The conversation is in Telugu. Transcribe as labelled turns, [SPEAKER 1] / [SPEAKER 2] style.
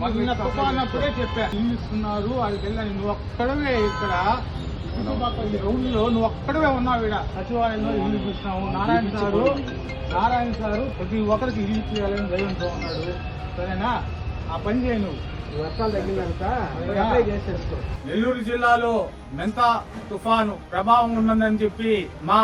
[SPEAKER 1] మొన్న తుఫానప్పుడే చెప్పా. ఇస్తున్నారు అది వెళ్ళాను నువ్వు ఒక్కడవే ఇక్కడ. రౌండ్లో? నువ్వు ఒక్కడవే ఉన్నావు ఇక్కడ. సచివాలయంలో ఇల్లు చూసినావు? నారాయణ సారు నారాయణ సారు ప్రతి ఒక్కరికి ఇల్లు చేయాలని దైవంతో ఉన్నాడు. సరేనా? ఆ పని చేయి నువ్వు. నెల్లూరు జిల్లాలో మెంత తుఫాను ప్రభావం ఉన్నదని చెప్పి మా